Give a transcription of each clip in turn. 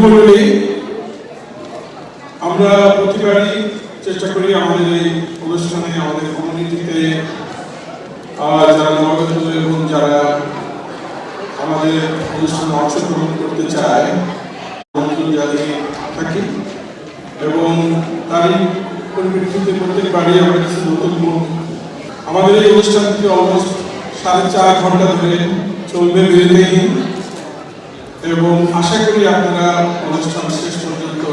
বন্ধুমণ্ডলী, আমরা প্রতিবারই চেষ্টা করি আমাদের এই অনুষ্ঠানে, আমাদের কমিউনিটিতে যারা নবাগত এবং যারা আমাদের অনুষ্ঠানে অংশগ্রহণ করতে চায় জানিয়ে থাকি, এবং তারই পরিপ্রেক্ষিতে প্রত্যেকবারই আমরা কিছু নতুন আমাদের এই অনুষ্ঠানটি অলমোস্ট সাড়ে চার ঘণ্টা ধরে চলবে বিরতিহীন এবং আশা করি আপনারা অনুষ্ঠান শেষ পর্যন্ত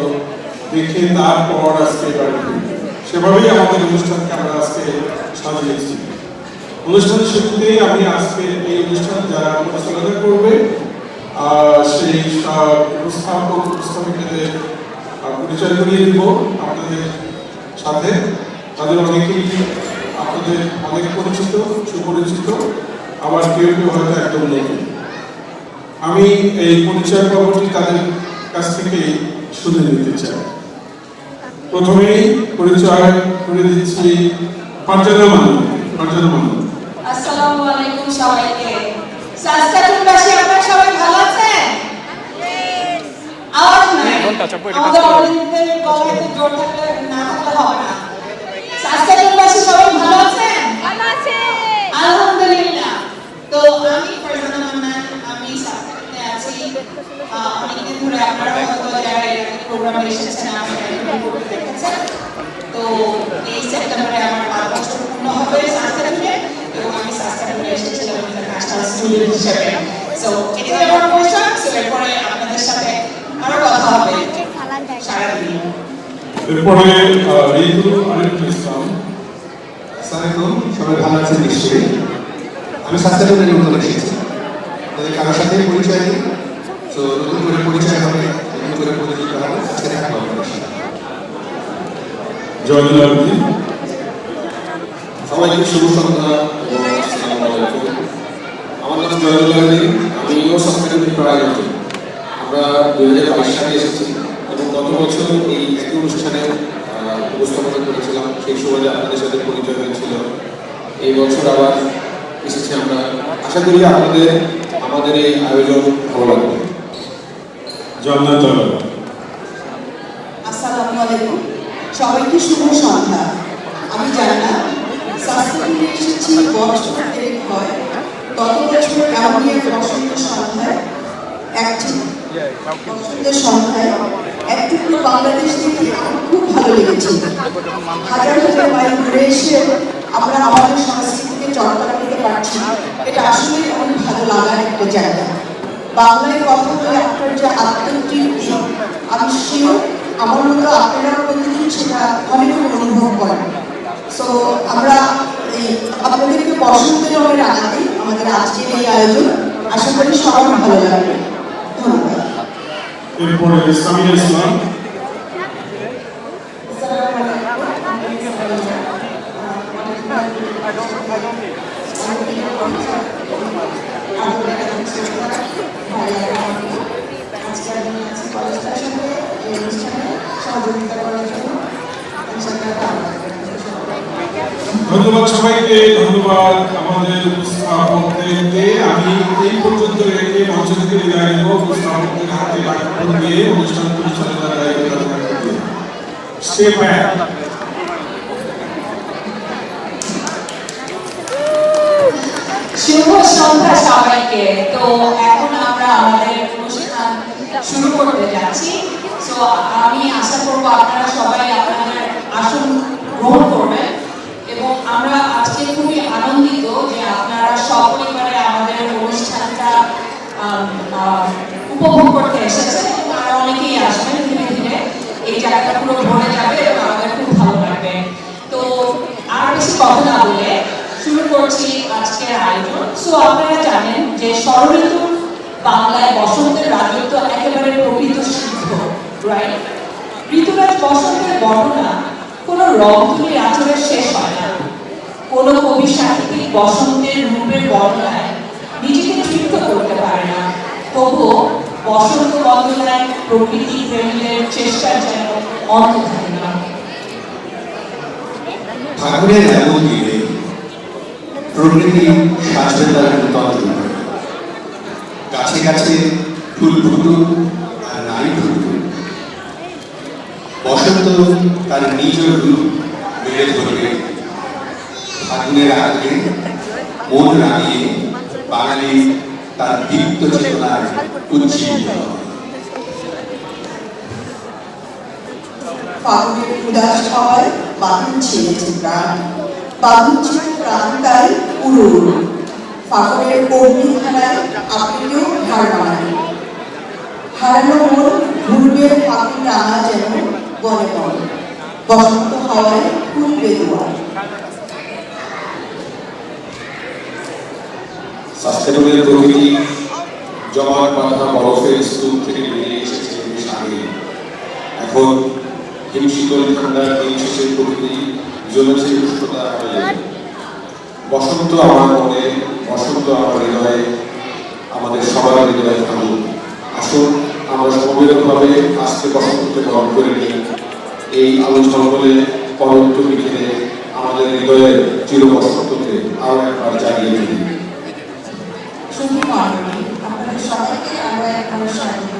দেখে তারপর আজকে বাড়ি সেভাবেই আমাদের অনুষ্ঠানকে আমরা আজকে সাজিয়েছি অনুষ্ঠানের শুরুতেই আমি আজকে এই অনুষ্ঠান যারা পরিচালনা করবে সেই উপস্থাপক, উপস্থাপিকাদের পরিচয় করিয়ে দিব আপনাদের সাথে। তাদের অনেকেই আপনাদের অনেক পরিচিত, সুপরিচিত, আবার কেউ কেউ হয়তো একদম নতুন। আমি এই পরিচয় পর্বটি তাদের কাছ থেকে শুনে নিতে চাই। প্রথমেই পরিচয় করে দিচ্ছি পাঞ্জানা মানু পাঞ্জানা মানু আসসালামু আলাইকুম সবাইকে। সাসকাতুনবাসী আপনারা সবাই ভালো আছেন? আওয়াজ নাই। Don't touch up, it আমাদের অডিয়েন্সের গলায় জোর থাকলে না থাকলে হবে না। সাসকাতুনবাসী সবাই ভালো আছেন? ভালো আছে। আলহামদুলিল্লাহ। তো আমি সাসকাতুনে আছি আহ, অনেকদিন ধরে আপনারা হয়তো যারা এর আগে প্রোগ্রামে এসেছেন তো এই সেপ্টেম্বরে আমার পাঁচ বছর পূর্ণ হবে সাসকাতুনে এবং আমি সাসকাতুনে এসেছিলাম ইন্টারন্যাশনাল স্টুডেন্ট হিসেবে সো এটাই আমার পরিচয় সো এরপরে হবে সারাদিন এরপরে ইসলাম আসসালামাইকুম সবাই ভালো আছেন আমি স্বাস্থ্যকেন্দ্রে নতুন এসেছি তাদের কারোর সাথে পরিচয় নেই তো নতুন করে পরিচয় হবে নতুন করে পরিচিত হবে আজকে দেখা হবে আপনাদের সাথে। আবেদিন সবাইকে শুভ সন্ধ্যা আমার নাম জয়নুল আবেদিন আমিও সংস্কৃতি প্রায়োজিত আমরা দুই হাজার বাইশ সালে এসেছি এবং গত বছর এই একই অনুষ্ঠানে উপস্থাপনা করেছিলাম। সেই সময় আপনাদের সাথে পরিচয় হয়েছিল। এই বছর আবার এসেছি আমরা। আশা করি আপনাদের আমাদের এই আয়োজন ভালো লাগবে। জান্নাত আসসালামু আলাইকুম। সবাইকে শুভ সন্ধ্যা। আমি জানি স্বাস্থ্যকেন্দ্রে এসেছি বছর দেড়েক হয় গত বছর কাউনিয়া বসন্ত সন্ধ্যায় একটি বসন্তের সন্ধ্যায় বাংলাদেশ আমার খুব ভালো লেগেছে। হাজার হাজার মাইল ঘুরে এসে আমরা আমাদের সংস্কৃতিকে চর্চা করতে পারছি এটা আসলে অনেক ভালো লাগার একটা জায়গা। বাংলায় কথা বলে আপনার যে আমি শিওর আমার মতো আপনারাও প্রতিদিন অনুভব করেন। সো আমরা এই আপনাদেরকে বসন্ত রঙের আনাতে আমাদের আজকের এই আয়োজন। আশা করি সবার ভালো লাগবে। ধন্যবাদ। এরপরে সামিয়া ইসলাম। ধন্যবাদ সবাইকে, ধন্যবাদ আমাদের উপস্থাপকদেরকে। আমি এই পর্যন্ত রেখে মঞ্চ থেকে বিদায় নেব। উপস্থাপকদের হাতে মাইক্রোফোন দিয়ে অনুষ্ঠান পরিচালনার দায়িত্ব সে শুভ সন্ধ্যা সবাইকে। তো এখন আমরা আমাদের অনুষ্ঠান শুরু করতে যাচ্ছি। তো আমি আশা করব আপনারা সবাই আপনাদের আসন গ্রহণ করবেন এবং আমরা আজকে খুবই আনন্দিত যে আপনারা সপরিবারে আমাদের অনুষ্ঠানটা আম, আম, উপভোগ করতে এসেছেন এবং আরও অনেকেই আসবেন ধীরে ধীরে পুরো ভরে যাবে এবং আমাদের খুব ভালো লাগবে। তো আর বেশি কথা না বলে শুরু করছি আজকের আয়োজন। সো আপনারা জানেন যে ষড়ঋতুর বাংলায় বসন্তের রাজত্ব একেবারে প্রকৃত সিদ্ধ রাইট ঋতুরাজ বসন্তের বর্ণনা কোনো রং আচরের শেষ হয় না। কোনো কবি সাহিত্যিক বসন্তের রূপের বর্ণনায় নিজেকে তৃপ্ত করতে পারে না। তবুও বসন্ত বন্দনায় প্রকৃতি প্রেমীদের চেষ্টার যেন অন্ত থাকে না। ফাগুনের এমন দিনে প্রকৃতি সাজবে তার তন্ত্র গাছে গাছে ফুল ফুটুক আর নারী ফুটুক। তার নিজ রূপ মেলে ধরবে। ফাগুনের আগে মন রাঙিয়ে বাঙালি তার দীপ্ত চেতনার উজ্জীবিত। ফাগুনের উদাস হওয়ায় বাঁধন ছেড়েছে প্রাণ। বাঁধন ছিল প্রাণ তাই উড়ুর ফাগুনের অগ্নিধারায় আপনাকেও হার মানায় হারানো মন ঘুরবে ফাগুন রাঙা যেন বনে বনে বসন্ত হাওয়ায় খুলবে দুয়ার সাস্টেনেবলের প্রকৃতি জমাট বাঁধা বরফের স্তূপ থেকে বেরিয়ে এসেছে আগে এখন হিমশীতল ঠান্ডার শেষে প্রকৃতি জ্বলেছে উষ্ণতা হয়ে বসন্ত আমার মনে, বসন্ত আমার হৃদয়ে, আমাদের সবার হৃদয়ে থাকুক আসুন, আমরা সমবেতভাবে আজকে বসন্তকে গ্রহণ করে নিই। এই আলো ঝলমলে পরন্ত বিকেলে আমাদের হৃদয়ের চির বসন্তকে আরও একবার জাগিয়ে তুলি I'm sorry.